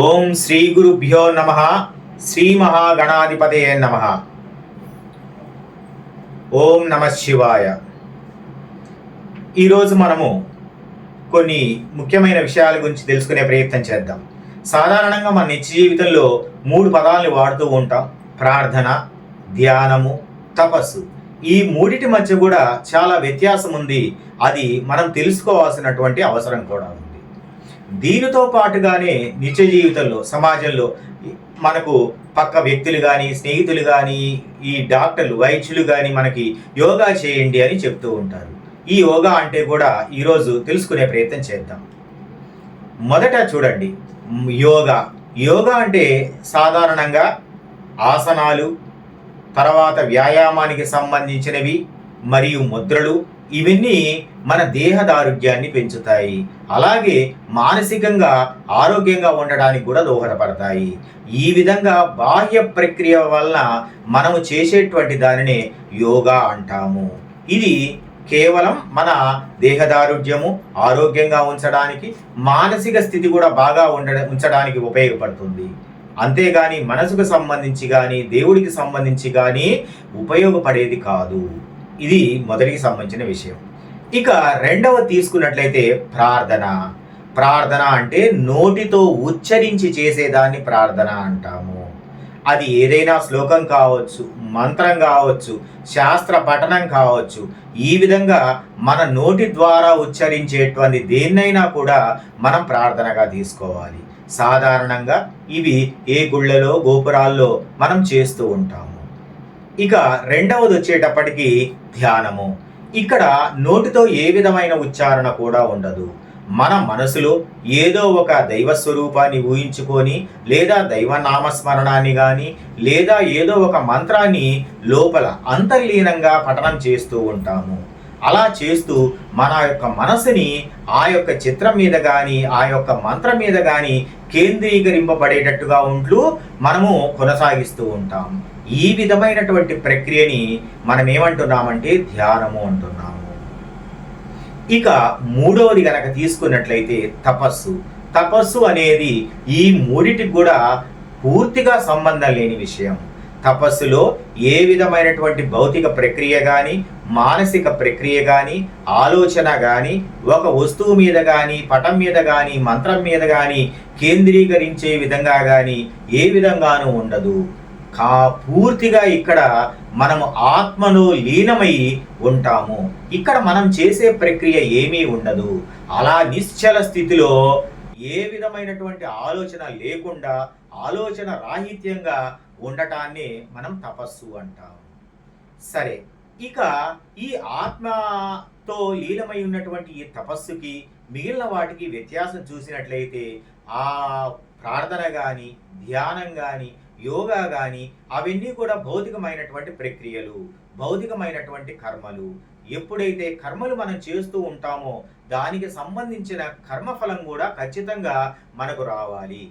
ఓం శ్రీ గురుభ్యో నమ శ్రీ మహాగణాధిపతయే నమ. ఓం నమ శివాయ. ఈరోజు మనము కొన్ని ముఖ్యమైన విషయాల గురించి తెలుసుకునే ప్రయత్నం చేద్దాం. సాధారణంగా మన నిత్య జీవితంలో మూడు పదాలను వాడుతూ ఉంటాం. ప్రార్థన ధ్యానము తపస్సు. ఈ మూడిటి మధ్య కూడా చాలా వ్యత్యాసం ఉంది అది మనం తెలుసుకోవాల్సినటువంటి అవసరం కూడా ఉంది. దీనితో పాటుగానే నిత్య జీవితంలో సమాజంలో మనకు పక్క వ్యక్తులు కానీ స్నేహితులు కానీ ఈ డాక్టర్లు వైద్యులు కానీ మనకి యోగా చేయండి అని చెప్తూ ఉంటారు. ఈ యోగా అంటే కూడా ఈరోజు తెలుసుకునే ప్రయత్నం చేద్దాం. మొదట చూడండి యోగా. యోగా అంటే సాధారణంగా ఆసనాలు తర్వాత వ్యాయామానికి సంబంధించినవి మరియు ముద్రలు ఇవన్నీ మన దేహదారోగ్యాన్ని పెంచుతాయి. అలాగే మానసికంగా ఆరోగ్యంగా ఉండడానికి కూడా దోహదపడతాయి. ఈ విధంగా బాహ్య ప్రక్రియ వలన మనము చేసేటువంటి దానినే యోగా అంటాము. ఇది కేవలం మన దేహదారుఢ్యము ఆరోగ్యంగా ఉంచడానికి మానసిక స్థితి కూడా బాగా ఉండ ఉంచడానికి ఉపయోగపడుతుంది. అంతేగాని మనసుకు సంబంధించి కానీ దేవుడికి సంబంధించి కానీ ఉపయోగపడేది కాదు. ఇది మొదటికి సంబంధించిన విషయం. ఇక రెండవ తీసుకున్నట్లయితే ప్రార్థన. ప్రార్థన అంటే నోటితో ఉచ్చరించి చేసేదాన్ని ప్రార్థన అంటాము. అది ఏదైనా శ్లోకం కావచ్చు మంత్రం కావచ్చు శాస్త్ర పఠనం కావచ్చు ఈ విధంగా మన నోటి ద్వారా ఉచ్చరించేటువంటి దేన్నైనా కూడా మనం ప్రార్థనగా తీసుకోవాలి. సాధారణంగా ఇవి ఏ గుళ్ళలో గోపురాల్లో మనం చేస్తూ ఉంటాము. ఇక రెండవది వచ్చేటప్పటికి ధ్యానము. ఇక్కడ నోటితో ఏ విధమైన ఉచ్చారణ కూడా ఉండదు. మన మనసులో ఏదో ఒక దైవ స్వరూపాన్ని ఊహించుకొని లేదా దైవ నామస్మరణాన్ని కానీ లేదా ఏదో ఒక మంత్రాన్ని లోపల అంతర్లీనంగా పఠనం చేస్తూ ఉంటాము. అలా చేస్తూ మన యొక్క మనసుని ఆ యొక్క చిత్రం మీద కానీ ఆ యొక్క మంత్రం మీద కానీ కేంద్రీకరింపబడేటట్టుగా ఉంటూ మనము కొనసాగిస్తూ ఉంటాము. ఈ విధమైనటువంటి ప్రక్రియని మనం ఏమంటున్నామంటే ధ్యానము అంటున్నాము. ఇక మూడవది గనక తీసుకున్నట్లయితే తపస్సు. తపస్సు అనేది ఈ మూడిటికి కూడా పూర్తిగా సంబంధం లేని విషయం. తపస్సులో ఏ విధమైనటువంటి భౌతిక ప్రక్రియ కానీ మానసిక ప్రక్రియ కానీ ఆలోచన కానీ ఒక వస్తువు మీద కానీ పటం మీద కానీ మంత్రం మీద కానీ కేంద్రీకరించే విధంగా కానీ ఏ విధంగానూ ఉండదు. కా పూర్తిగా ఇక్కడ మనము ఆత్మలో లీనమై ఉంటాము. ఇక్కడ మనం చేసే ప్రక్రియ ఏమీ ఉండదు. అలా నిశ్చల స్థితిలో ఏ విధమైనటువంటి ఆలోచన లేకుండా ఆలోచన రాహిత్యంగా ఉండటాన్ని మనం తపస్సు అంటాం. సరే ఇక ఈ ఆత్మతో లీనమై ఉన్నటువంటి ఈ తపస్సుకి మిగిలిన వాటికి వ్యత్యాసం చూసినట్లయితే ఆ ప్రార్థన కానీ ధ్యానం కానీ యోగా కానీ అవన్నీ కూడా భౌతికమైనటువంటి ప్రక్రియలు భౌతికమైనటువంటి కర్మలు. ఎప్పుడైతే కర్మలు మనం చేస్తూ ఉంటామో దానికి సంబంధించిన కర్మఫలం కూడా ఖచ్చితంగా మనకు రావాలి.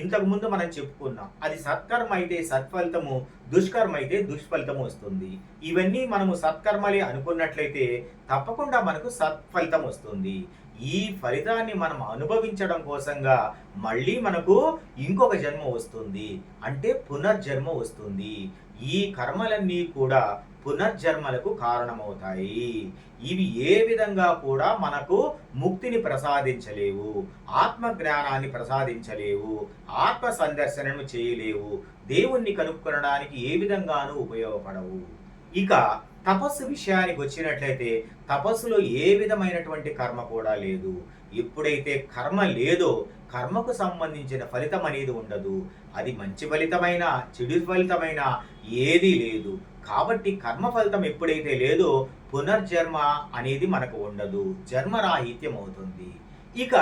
ఇంతకుముందు మనం చెప్పుకున్నాం అది సత్కర్మ అయితే సత్ఫలితము దుష్కర్మ అయితే దుష్ఫలితము వస్తుంది. ఇవన్నీ మనము సత్కర్మలే అనుకున్నట్లయితే తప్పకుండా మనకు సత్ఫలితం వస్తుంది. ఈ ఫలితాన్ని మనం అనుభవించడం కోసంగా మళ్ళీ మనకు ఇంకొక జన్మ వస్తుంది. అంటే పునర్జన్మ వస్తుంది. ఈ కర్మలన్నీ కూడా పునర్జన్మలకు కారణమవుతాయి. ఇవి ఏ విధంగా కూడా మనకు ముక్తిని ప్రసాదించలేవు ఆత్మ జ్ఞానాన్ని ప్రసాదించలేవు ఆత్మ సందర్శనను చేయలేవు దేవుణ్ణి కనుక్కొనడానికి ఏ విధంగానూ ఉపయోగపడవు. ఇక తపస్సు విషయానికి వచ్చినట్లయితే తపస్సులో ఏ విధమైనటువంటి కర్మ కూడా లేదు. ఎప్పుడైతే కర్మ లేదో కర్మకు సంబంధించిన ఫలితం అనేది ఉండదు. అది మంచి ఫలితమైన చెడు ఫలితమైన ఏదీ లేదు. కాబట్టి కర్మ ఫలితం ఎప్పుడైతే లేదో పునర్జన్మ అనేది మనకు ఉండదు. జన్మరాహిత్యం అవుతుంది. ఇక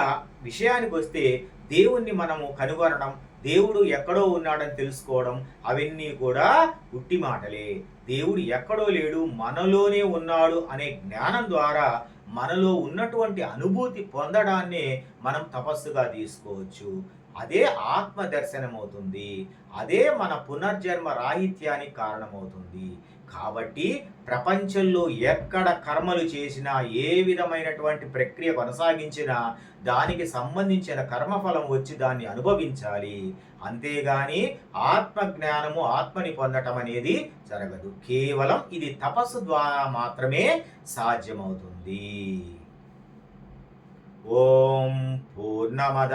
విషయానికి వస్తే దేవుణ్ణి మనము కనుగొనడం దేవుడు ఎక్కడో ఉన్నాడని తెలుసుకోవడం అవన్నీ కూడా ఉట్టి మాటలే. దేవుడు ఎక్కడో లేడు మనలోనే ఉన్నాడు అనే జ్ఞానం ద్వారా మనలో ఉన్నటువంటి అనుభూతి పొందడాన్నే మనం తపస్సుగా తీసుకోవచ్చు. అదే ఆత్మ దర్శనమవుతుంది అదే మన పునర్జన్మ రాహిత్యానికి కారణమవుతుంది. కాబట్టి ప్రపంచంలో ఎక్కడ కర్మలు చేసినా ఏ విధమైనటువంటి ప్రక్రియ కొనసాగించినా దానికి సంబంధించిన కర్మఫలం వచ్చి దాన్ని అనుభవించాలి. అంతేగాని ఆత్మజ్ఞానము ఆత్మని పొందటం అనేది జరగదు. కేవలం ఇది తపస్సు ద్వారా మాత్రమే సాధ్యమవుతుంది. ఓం పూర్ణమద